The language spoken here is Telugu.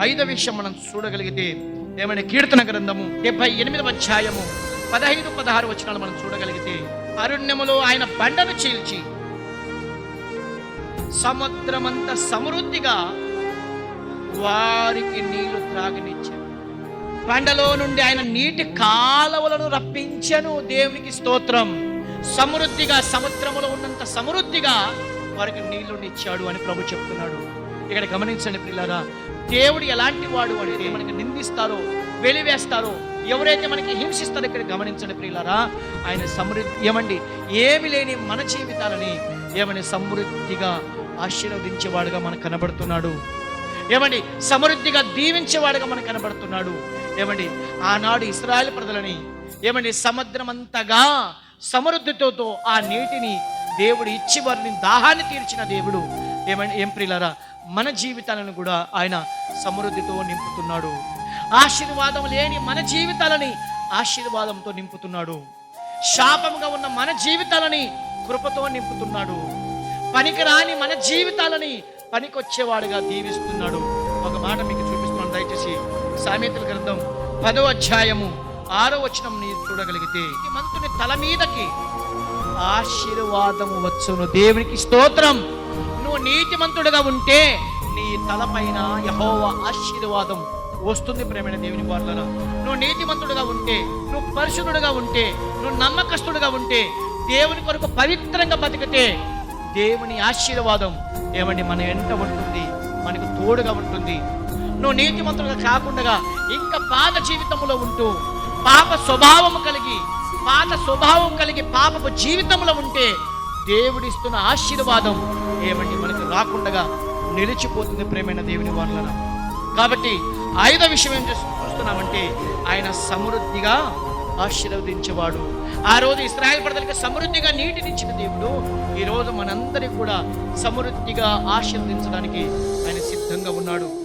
ఐదవ విషయం మనం చూడగలిగితే ఏమైనా కీర్తన గ్రంథము డెబ్బై ఎనిమిదవ అధ్యాయము పదహైదు పదహారు వచనాలు మనం చూడగలిగితే అరణ్యములో ఆయన బండను చీల్చి సముద్రమంత సమృద్ధిగా వారికి నీళ్ళు త్రాగనిచ్చాను బండలో నుండి ఆయన నీటి కాలవలను రప్పించను. దేవునికి స్తోత్రం. సమృద్ధిగా సముద్రములో ఉన్నంత సమృద్ధిగా వారికి నీళ్ళునిచ్చాడు అని ప్రభు చెప్తున్నాడు. ఇక్కడ గమనించండి పిల్లరా దేవుడు ఎలాంటి వాడు అంటే మనకి నిందిస్తారో వెలివేస్తారో ఎవరైతే మనకి హింసిస్తారో ఇక్కడ గమనించండి ప్రియులారా ఆయన సమృద్ధి ఏమండి ఏమి లేని మన జీవితాలని ఏమని సమృద్ధిగా ఆశీర్వదించేవాడుగా మనకు కనబడుతున్నాడు. ఏమండి సమృద్ధిగా దీవించేవాడుగా మనకు కనబడుతున్నాడు. ఏమండి ఆనాడు ఇస్రాయల్ ప్రజలని ఏమండి సముద్రమంతగా సమృద్ధితో ఆ నీటిని దేవుడు ఇచ్చి వారిని దాహాన్ని తీర్చిన దేవుడు ఏమండి ఏం ప్రియులారా మన జీవితాలను కూడా ఆయన సమృద్ధితో నింపుతున్నాడు. ఆశీర్వాదం లేని మన జీవితాలని ఆశీర్వాదంతో నింపుతున్నాడు. శాపముగా ఉన్న మన జీవితాలని కృపతో నింపుతున్నాడు. పనికిరాని మన జీవితాలని పనికొచ్చేవాడుగా దీవిస్తున్నాడు. ఒక మాట మీకు చూపిస్తున్నాను దయచేసి సామెతల గ్రంథం పదో అధ్యాయము ఆరో వచనం నీ చూడగలిగితే మంతుని తల మీదకి ఆశీర్వాదము వచ్చును. దేవునికి స్తోత్రం. నువ్వు నీతిమంతుడుగా ఉంటే నీ తలపైన యహోవ ఆశీర్వాదం వస్తుంది ప్రేమైన దేవుని వాళ్ళ నువ్వు నీతిమంతుడుగా ఉంటే నువ్వు పరిశుద్ధుడుగా ఉంటే నువ్వు నమ్మకస్తుడుగా ఉంటే దేవుని కొరకు పవిత్రంగా బతికితే దేవుని ఆశీర్వాదం ఏమండి మన వెంట ఉంటుంది మనకు తోడుగా ఉంటుంది. నువ్వు నీతిమంతుడుగా కాకుండా ఇంకా పాత జీవితంలో ఉంటూ పాప స్వభావం కలిగి పాత స్వభావం కలిగి పాపపు జీవితంలో ఉంటే దేవుడిస్తున్న ఆశీర్వాదం ఏమండి? మనకు రాకుండా నిలిచిపోతుంది ప్రేమైన దేవుని వాళ్ళన కాబట్టి ఐదో విషయం ఏం చూస్తున్నామంటే ఆయన సమృద్ధిగా ఆశీర్వదించేవాడు. ఆ రోజు ఇస్రాయల్ ప్రజలకు సమృద్ధిగా నీటినిచ్చిన దేవుడు. ఈరోజు మనందరికీ కూడా సమృద్ధిగా ఆశీర్వదించడానికి ఆయన సిద్ధంగా ఉన్నాడు.